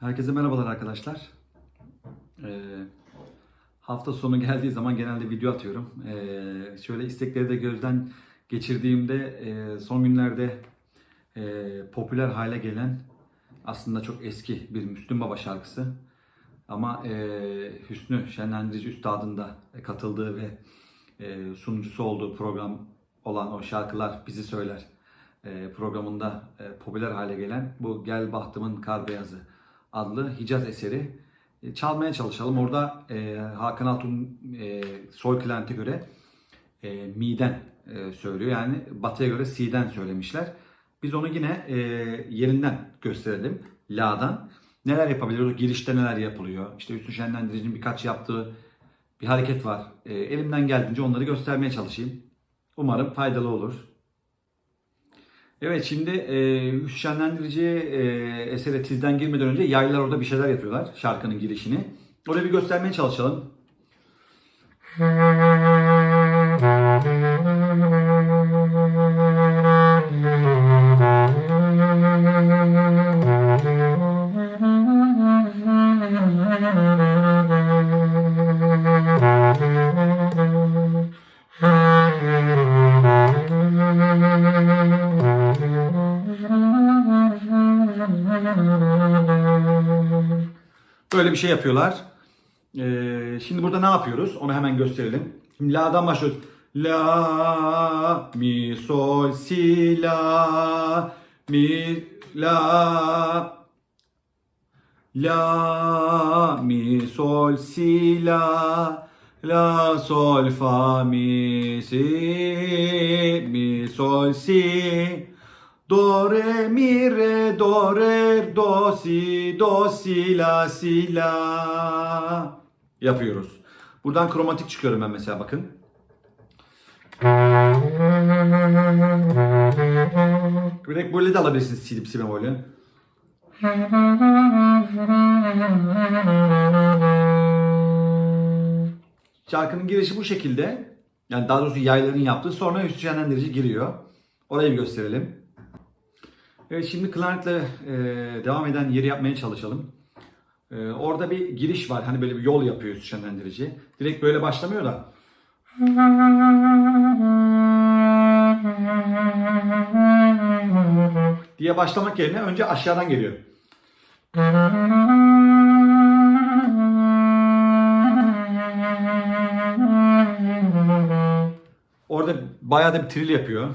Herkese merhabalar arkadaşlar. Ee, hafta sonu geldiği zaman genelde video atıyorum. Ee, şöyle istekleri de gözden geçirdiğimde e, son günlerde e, popüler hale gelen aslında çok eski bir Müslüm Baba şarkısı. Ama e, Hüsnü Şenlendirici Üstad'ın da katıldığı ve e, sunucusu olduğu program olan o şarkılar bizi söyler e, programında e, popüler hale gelen bu Gel Bahtımın Kar Beyazı adlı Hicaz eseri e, çalmaya çalışalım. Orada e, Hakan Altun e, Soy Klarnet'e göre e, mi'den e, söylüyor. Yani batıya göre si'den söylemişler. Biz onu yine e, yerinden gösterelim. La'dan. Neler yapabiliyoruz? Girişte neler yapılıyor? İşte Hüsnü Şenlendirici'nin birkaç yaptığı bir hareket var. E, elimden geldiğince onları göstermeye çalışayım. Umarım faydalı olur. Evet şimdi e, Şenlendirici e, esere tizden girmeden önce yaylılar orada bir şeyler yapıyorlar şarkının girişini. Orayı bir göstermeye çalışalım. Böyle bir şey yapıyorlar. Ee, şimdi burada ne yapıyoruz? Onu hemen gösterelim. Şimdi La'dan başlıyoruz. La, mi, sol, si, la, mi, la. La, mi, sol, si, la. La, sol, fa, mi, si, mi, sol, si. Do, re, mi, re, do, re, do, si, do, si, la, si, la. Yapıyoruz. Buradan kromatik çıkıyorum ben mesela bakın. Direkt böyle de alabilirsiniz silip si bemolü. Şarkının girişi bu şekilde. Yani daha doğrusu yayların yaptığı. Sonra üstü şenlendirici giriyor. Orayı bir gösterelim. Evet şimdi klarnetle e, devam eden yeri yapmaya çalışalım. E, orada bir giriş var. Hani böyle bir yol yapıyor şenlendirici. Direkt böyle başlamıyor da. diye başlamak yerine önce aşağıdan geliyor. Orada bayağı da bir tril yapıyor.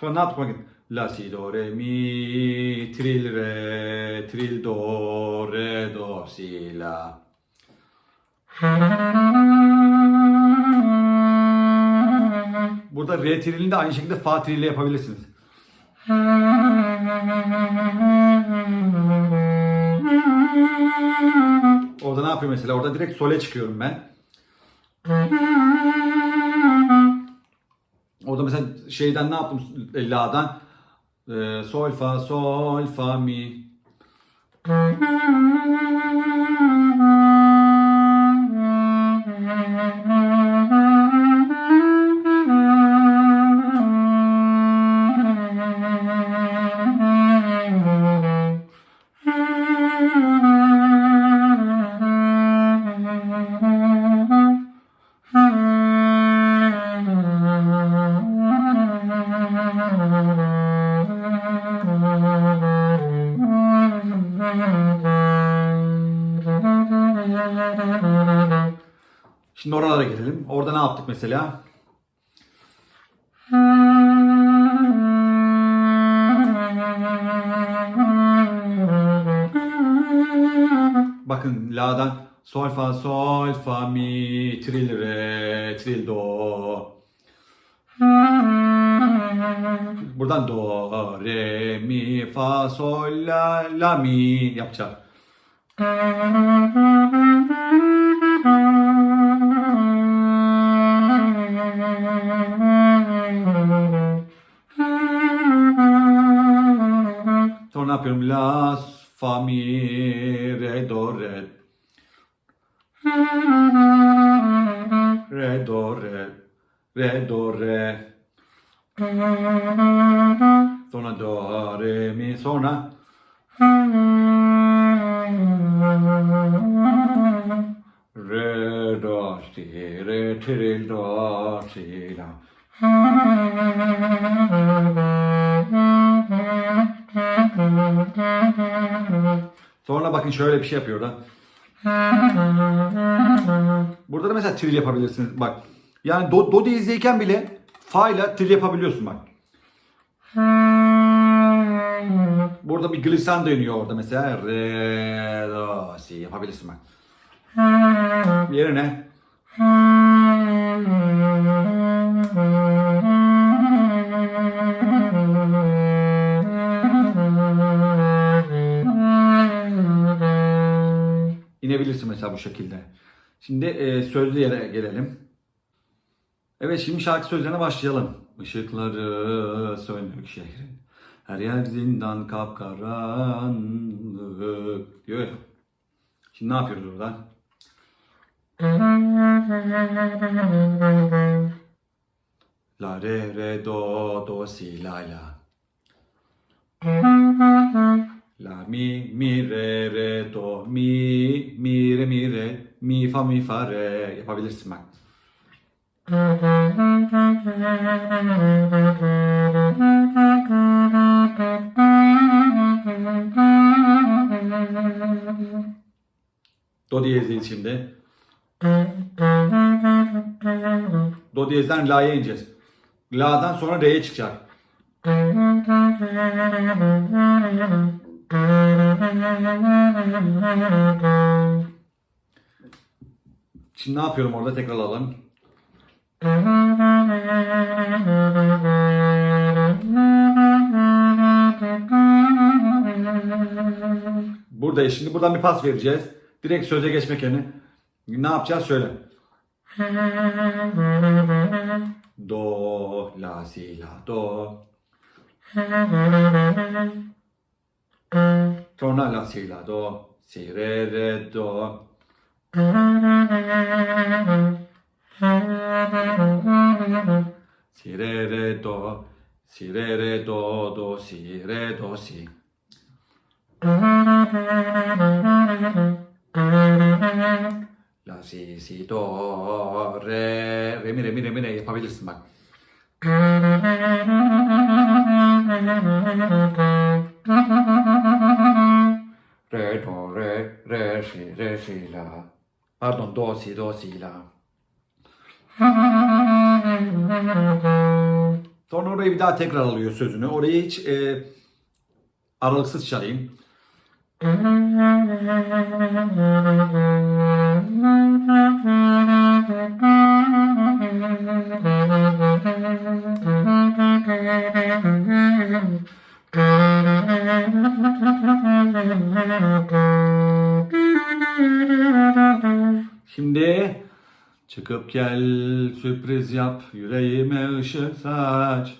Sonra ne bakın. La si do re mi tril re tril do re do si la. Burada re trilini de aynı şekilde fa trili yapabilirsiniz. Orada ne yapıyor mesela? Orada direkt sole çıkıyorum ben. Orada mesela şeyden ne yaptım? La'dan e, sol fa sol fa mi. Şimdi oralara gelelim. Orada ne yaptık mesela? Bakın la'dan sol fa sol fa mi tril re tril do. Buradan do re mi fa sol la la mi yapacağım. yapıyorum? La fa re do re. Re do re. Re do re. Sonra do re mi sonra Re do si re tri do si la. Sonra bakın şöyle bir şey yapıyor da. Burada da mesela trill yapabilirsiniz. Bak. Yani do, do diyezdeyken bile fa ile trill yapabiliyorsun bak. Burada bir glissando dönüyor orada mesela. Re, do, si yapabilirsin bak. Yerine. Bu şekilde. Şimdi e, sözlü yere gelelim. Evet şimdi şarkı sözlerine başlayalım. Işıkları sönük şehrin. Her yer zindan kapkaranlık diyor. Şimdi ne yapıyoruz burada? La re re do do si la la. La mi mi re re do mi mi re mi re mi fa mi fa re yapabilirsin bak. Do diyezdeyiz şimdi. Do diyezden la'ya ineceğiz. La'dan sonra re'ye çıkacak. Şimdi ne yapıyorum orada tekrar alalım. Burada şimdi buradan bir pas vereceğiz. Direkt söze geçmek yerine. Ne yapacağız? Şöyle. Do, la, si, la, do. Sonra la, si, la, do. Si, re, re, do. Si, re, re, do. Si, re, re, do, do, si, re, do, si. La, si, si, do, re, re, mi, re, mi, re, mi, re yapabilirsin. La. Pardon, do, si, do, si, la. Sonra orayı bir daha tekrar alıyor sözünü. Orayı hiç e, aralıksız çalayım. Şimdi çıkıp gel sürpriz yap yüreğime ışık saç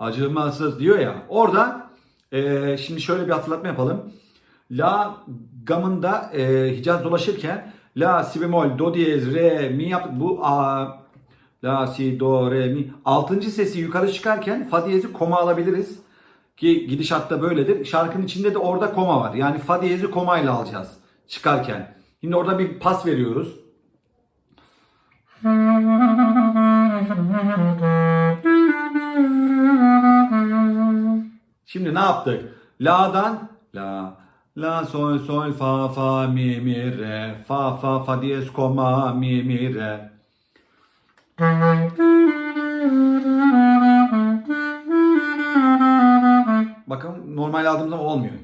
acımasız diyor ya orada e, şimdi şöyle bir hatırlatma yapalım. La gamında e, Hicaz dolaşırken La si bemol do diyez re mi yap bu a La si do re mi altıncı sesi yukarı çıkarken fa diyezi koma alabiliriz. Ki gidişatta böyledir. Şarkının içinde de orada koma var. Yani fa diyezi komayla alacağız çıkarken. Şimdi orada bir pas veriyoruz. Şimdi ne yaptık? La'dan la la sol sol fa fa mi mi re fa fa fa diyez koma mi mi re. Bakın normal aldığım zaman olmuyor.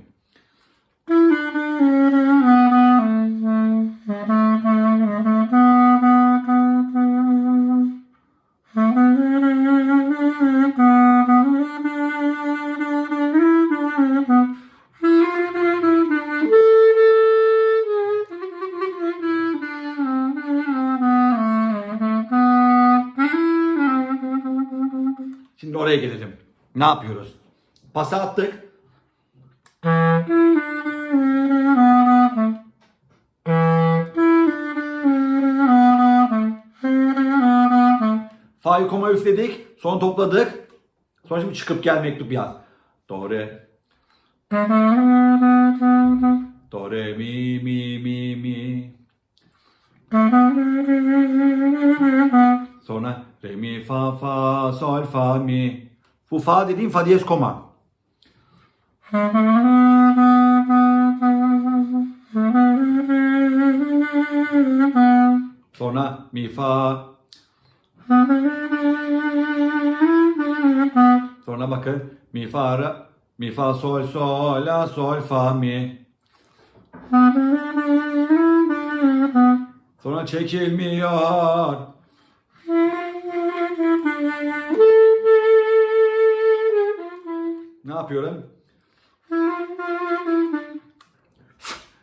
Ne yapıyoruz? Pası attık. Fa'yı koma üfledik. Sonra topladık. Sonra şimdi çıkıp gel mektup yaz. Do re. Do re mi mi mi mi. Sonra re mi fa fa sol fa mi. Bu fa dediğim fa diyez koma. Sonra mi fa. Sonra bakın mi fa ra, mi fa sol sol la sol fa mi. Sonra çekilmiyor. Ne yapıyorum?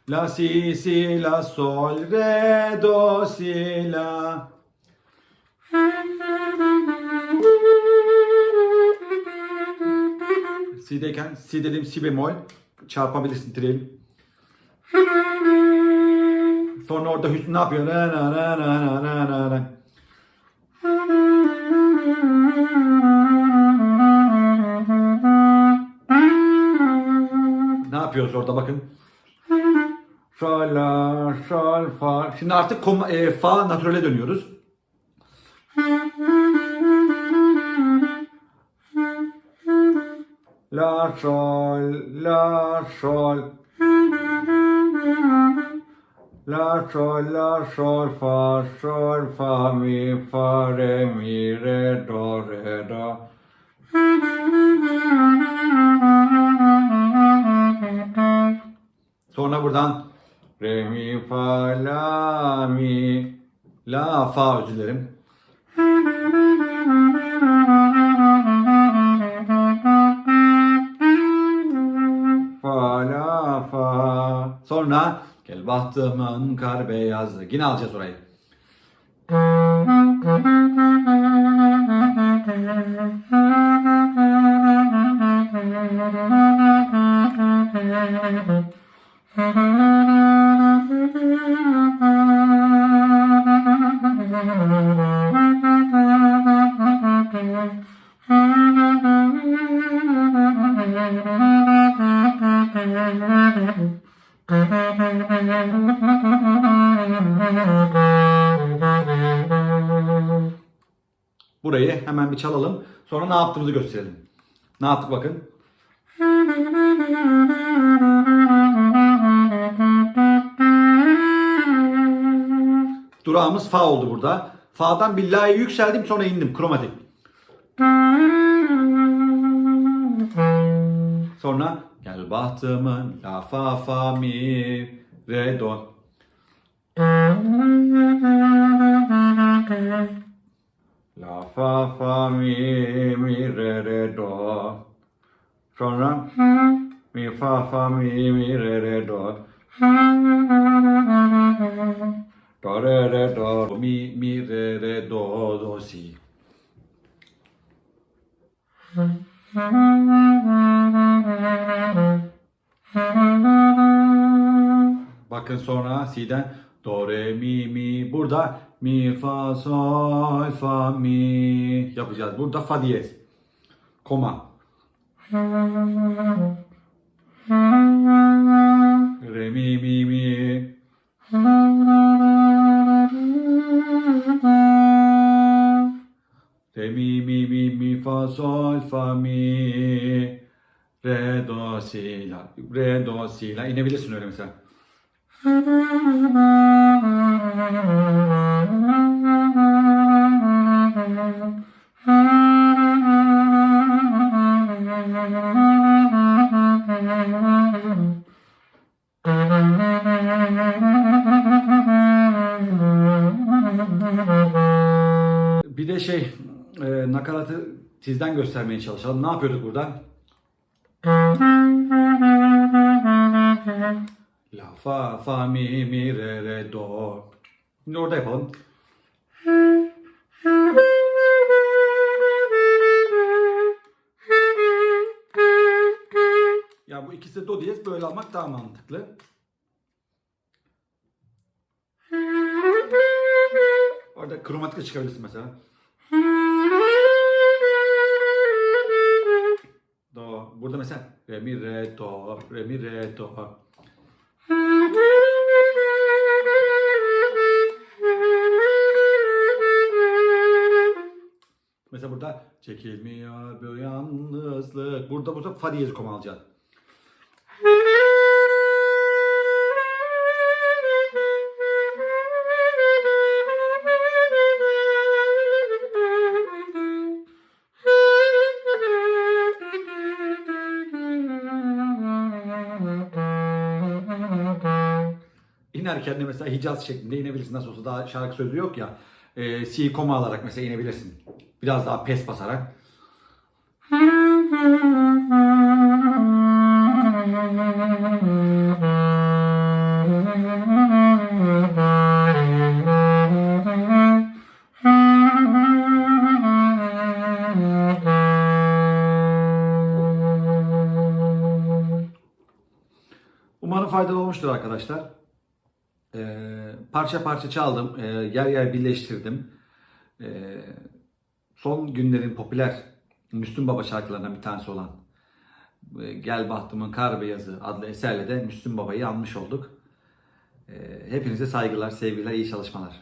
La si si la sol re do si la. Si'deyken si dediğim si bemol çarpabilirsin trilin. Sonra orada Hüsnü ne yapıyor? Na na na na na na na Ne yapıyoruz orada bakın. Sol, la, sol, fa. Şimdi artık koma, e, fa naturale dönüyoruz. La, sol, la, sol. La, sol, la, sol, fa, sol, fa, mi, fa, re, mi, re, do, re, do. Sonra buradan re mi fa la mi la fa özür dilerim. Fa la fa. Sonra gel bahtımın kar beyazı. Yine alacağız orayı. Burayı hemen bir çalalım. Sonra ne yaptığımızı gösterelim. Ne yaptık bakın. Durağımız fa oldu burada. Fa'dan bir la'ya yükseldim sonra indim. Kromatik. Sonra gel bahtımın la fa fa mi re do. La fa fa mi mi re re do. Sonra mi fa fa mi mi re re do. Re re do mi mi re re do do si. Bakın sonra si'den do re mi mi burada mi fa sol fa mi yapacağız. Burada fa diyez. Koma. Re mi mi mi. Sol fa mi. Re do si la. Re do si la. İnebilirsin öyle mesela. Bir de şey e, nakaratı tizden göstermeye çalışalım. Ne yapıyorduk burada? La fa fa mi mi re re do. Şimdi orada yapalım. Ya bu ikisi do diyez böyle almak daha mantıklı. Orada kromatik çıkabilirsin mesela. Burada mesela re mi re do, re mi re do. Mesela burada çekilmiyor bu yalnızlık. Burada burada fa diyezi koma alacaksın. İnerken de mesela Hicaz şeklinde inebilirsin. Nasıl olsa daha şarkı sözü yok ya. E, si koma alarak mesela inebilirsin. Biraz daha pes basarak. Umarım faydalı olmuştur arkadaşlar. Parça parça çaldım, ee, yer yer birleştirdim. Ee, son günlerin popüler Müslüm Baba şarkılarından bir tanesi olan e, Gel Bahtımın Kar Beyazı adlı eserle de Müslüm Baba'yı anmış olduk. Ee, hepinize saygılar, sevgiler, iyi çalışmalar.